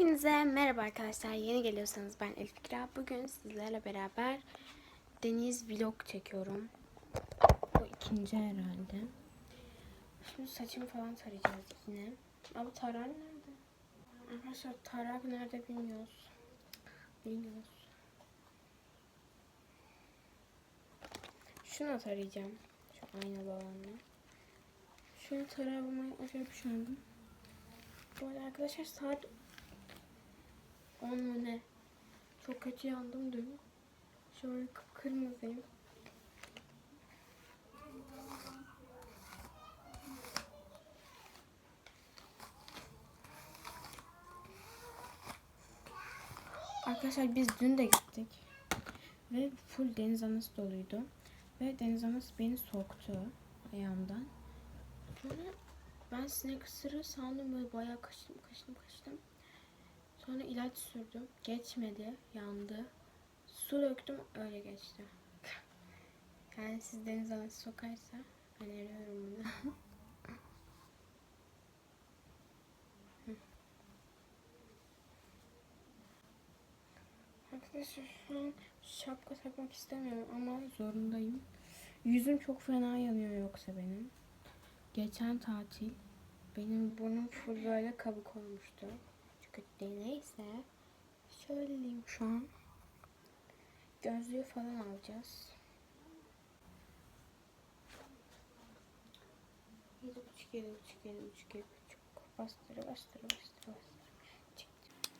Hepinize merhaba arkadaşlar. Yeni geliyorsanız ben Elif Kira. Bugün sizlerle beraber deniz vlog çekiyorum. Bu ikinci herhalde. Şimdi saçımı falan tarayacağız yine. Ama tarak nerede? Arkadaşlar tarak nerede bilmiyoruz. Bilmiyoruz. Şunu tarayacağım. Şu aynalı olanla. Şunu taramayı acayip üşendim. Bu arkadaşlar saat 10 mu ne? Çok kötü yandım dün. Şöyle kıpkırmızıyım. Arkadaşlar biz dün de gittik. Ve full deniz anası doluydu. Ve deniz anası beni soktu ayağımdan. Sonra ben sinek ısırığı sandım böyle bayağı kaçtım kaçtım kaçtım. Sonra ilaç sürdüm. Geçmedi. Yandı. Su döktüm. Öyle geçti. Yani siz deniz anası sokarsa öneriyorum bunu. Arkadaşlar şapka takmak istemiyorum ama zorundayım. Yüzüm çok fena yanıyor yoksa benim. Geçen tatil benim burnum full böyle kabuk olmuştu. Kötü değil neyse. Şöyleyim şu an. Gözlüğü falan alacağız. Yedi buçuk, yedi buçuk, yedi buçuk, yedi buçuk. Bastırı, bastırı, bastırı, bastırı. Çıktı.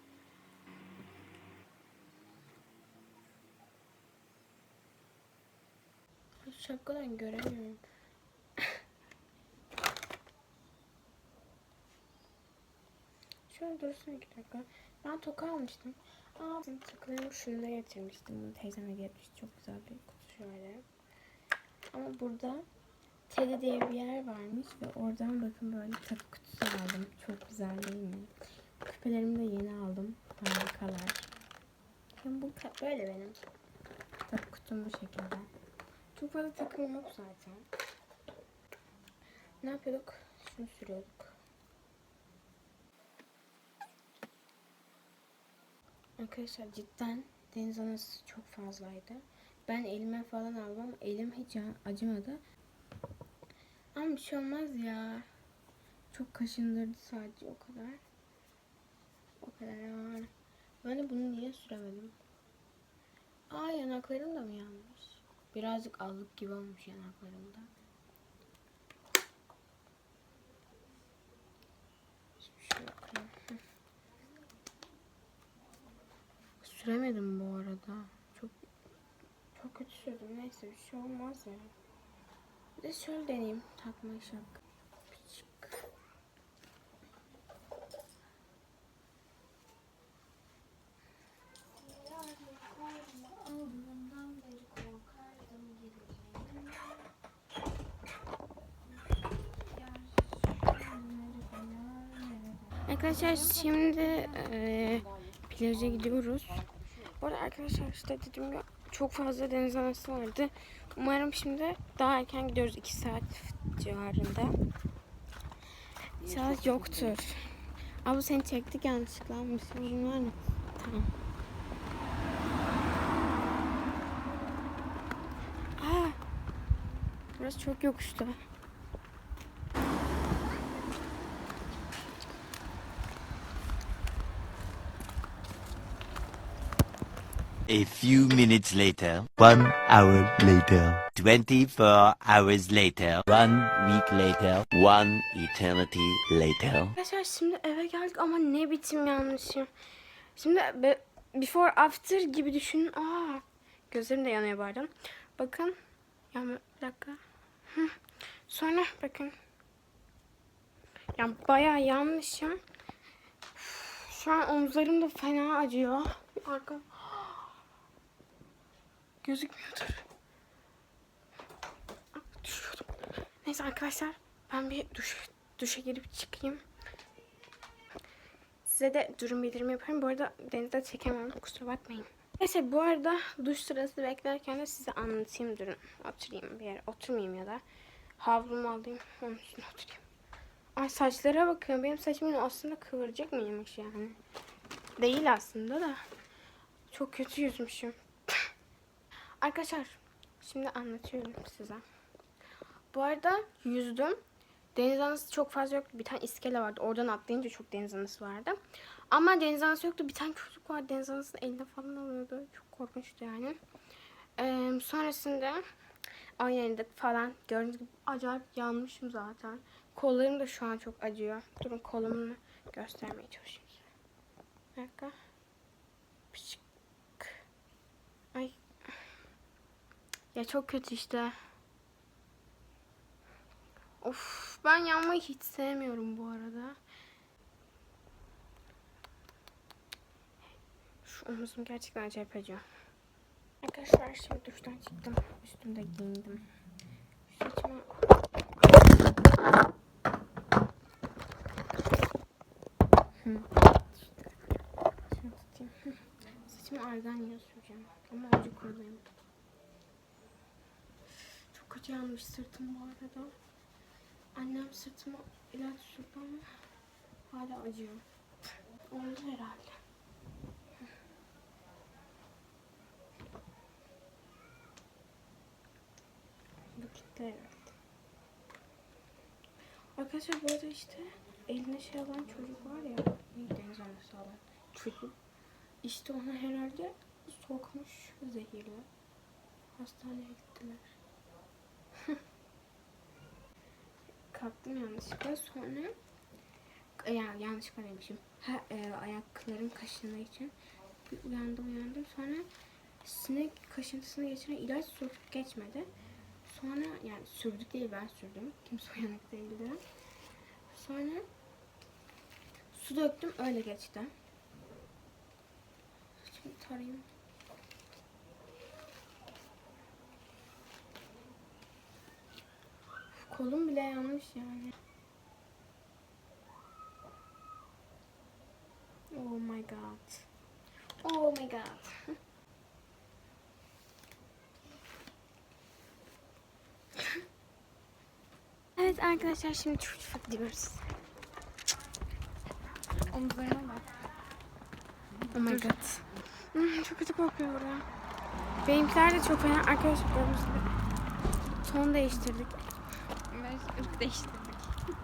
Ay, Şapkadan göremiyorum. Şöyle dursun iki dakika. Ben toka almıştım. Aa, benim takılarımı şunu da getirmiştim. Bunu teyzeme getirmişti. Çok güzel bir kutu şöyle. Ama burada Teddy diye bir yer varmış ve oradan bakın böyle takı kutusu aldım. Çok güzel değil mi? Küpelerimi de yeni aldım. Harikalar. Hem bu böyle benim. Takı kutum bu şekilde. Çok fazla takım yok zaten. Ne yapıyorduk? Şunu sürüyorduk. Arkadaşlar cidden deniz anası çok fazlaydı. Ben elime falan aldım elim hiç acımadı. Ama bir şey olmaz ya. Çok kaşındırdı sadece o kadar. O kadar yani. Ben de bunu niye süremedim? Aa yanaklarım da mı yanmış? Birazcık allık gibi olmuş yanaklarımda. Şimdi şöyle koyayım. Hı. Süremedim bu arada. Çok çok kötü sürdüm. Neyse bir şey olmaz ya. Bir de şöyle deneyeyim takma şapka. Arkadaşlar şimdi e, plaja gidiyoruz. Bu arada arkadaşlar işte dediğim gibi çok fazla deniz anası vardı. Umarım şimdi daha erken gidiyoruz 2 saat civarında. İnşallah yoktur. Abla seni çektik yanlışlıkla sorun var mı? Tamam. Aa, burası çok yokuştu. A few minutes later, one hour later, 24 hours later, one week later, one eternity later. Arkadaşlar şimdi eve geldik ama ne biçim yanlışım. Şimdi be- before after gibi düşünün. Aa, gözlerim de yanıyor arada. Bakın. Ya bir dakika. Sonra bakın. Yani bayağı yanlışım. Şu an omuzlarım da fena acıyor. Bir arka. Gözükmüyordur. Düşüyordum. Neyse arkadaşlar ben bir duş, duşa girip çıkayım. Size de durum bildirimi yaparım. Bu arada denizde çekemem. Kusura bakmayın. Neyse bu arada duş sırası beklerken de size anlatayım durun. Oturayım bir yere. Oturmayayım ya da havlumu alayım. Onun üstüne oturayım. Ay saçlara bakın. Benim saçım aslında kıvırcık mıymış yani? Değil aslında da. Çok kötü yüzmüşüm. Arkadaşlar şimdi anlatıyorum size. Bu arada yüzdüm. Deniz anası çok fazla yoktu. Bir tane iskele vardı. Oradan atlayınca çok deniz anası vardı. Ama deniz anası yoktu. Bir tane çocuk var. Deniz anasını eline falan alıyordu. Çok korkunçtu yani. Ee, sonrasında oynadık falan. Gördüğünüz gibi acayip yanmışım zaten. Kollarım da şu an çok acıyor. Durun kolumu göstermeye çalışayım. Bir dakika. Pışık. Ay. Ya çok kötü işte. Of ben yanmayı hiç sevmiyorum bu arada. Şu omuzum gerçekten acayip acıyor. Arkadaşlar şimdi duştan çıktım. Üstümde giyindim. Hı. Saçımı argan süreceğim. Ama önce kurulayım. Çok kötü yanmış sırtım bu arada. Annem sırtıma ilaç sürdü ama hala acıyor. Oldu herhalde. Bu gitti herhalde. Arkadaşlar bu arada işte eline şey alan çocuk var ya. Neydi deniz anası alan çocuk. İşte ona herhalde sokmuş zehirli. Hastaneye gittiler. Kalktım yanlışlıkla sonra yani yanlışlıkla demişim. Ha, e, ayaklarım kaşındığı için bir uyandım uyandım sonra sinek kaşıntısını geçiren ilaç sürdük geçmedi. Sonra yani sürdük değil ben sürdüm. Kimse uyanık değildi. Sonra su döktüm öyle geçti. Şimdi tarayayım. Kolum bile yanmış yani. Oh my god. Oh my god. evet arkadaşlar şimdi çok gidiyoruz. Omuzlarına bak. Oh my god. Hmm, çok kötü kokuyor buraya. Benimkiler de çok fena. Arkadaşlar gördüğünüz gibi ton değiştirdik. Irk değiştirdik.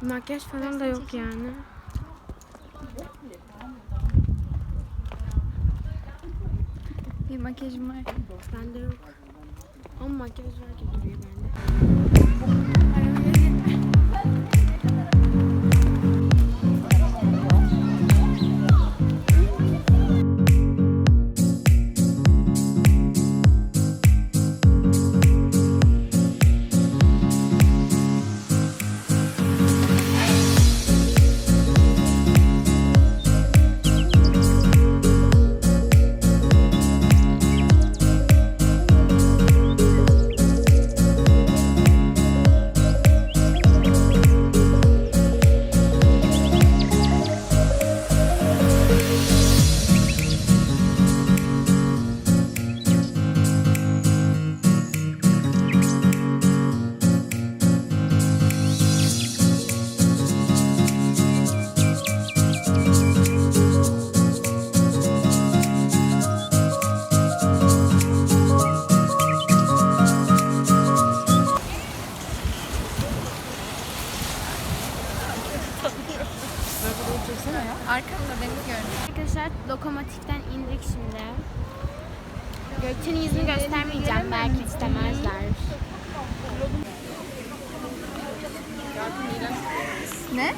Makyaj falan da yok yani. Bir makyajım var. Bende yok. Ama makyaj var gibi duruyor bende. Ne?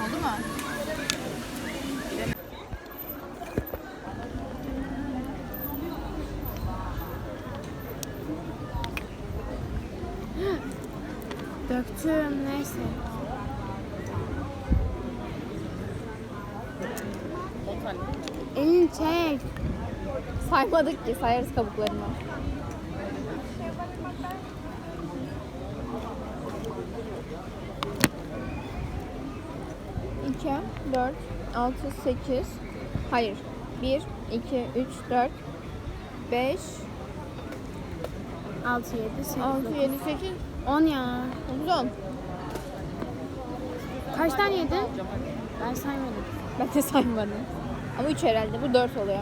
Oldu mu? Döktüm neyse. Elini çek. Saymadık ki sayarız kabuklarını. İki, dört, altı, sekiz. Hayır. Bir, iki, üç, dört, beş, 6, 7, 8, altı, yedi, sekiz, 10 ya. dokuz, on. Kaç tane yedin? Ben saymadım. Ben de saymadım. Ama 3 herhalde. Bu 4 oluyor.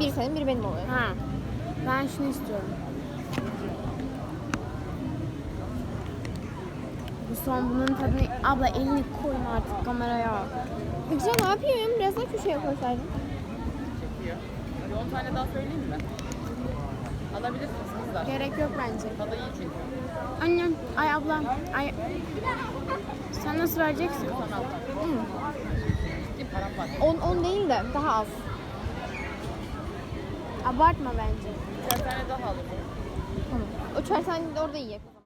Bir senin, bir benim oluyor. Ha. Ben şunu istiyorum. Son bunun tadını... Abla elini koyma artık kameraya. Güzel ne yapıyorum? Biraz daha köşeye koysaydın. çekiyor. Hadi 10 tane daha söyleyeyim mi? Alabilirsiniz kızlar. Gerek yok bence. Tadı iyi çünkü. Annem, ay ablam, ay... Sen nasıl vereceksin? Son alta. Hmm. Ciddi param var. 10 10 değil de daha az. Abartma bence. Üçer tane daha alalım. Tamam. O çerçeveyi de orada yiyek.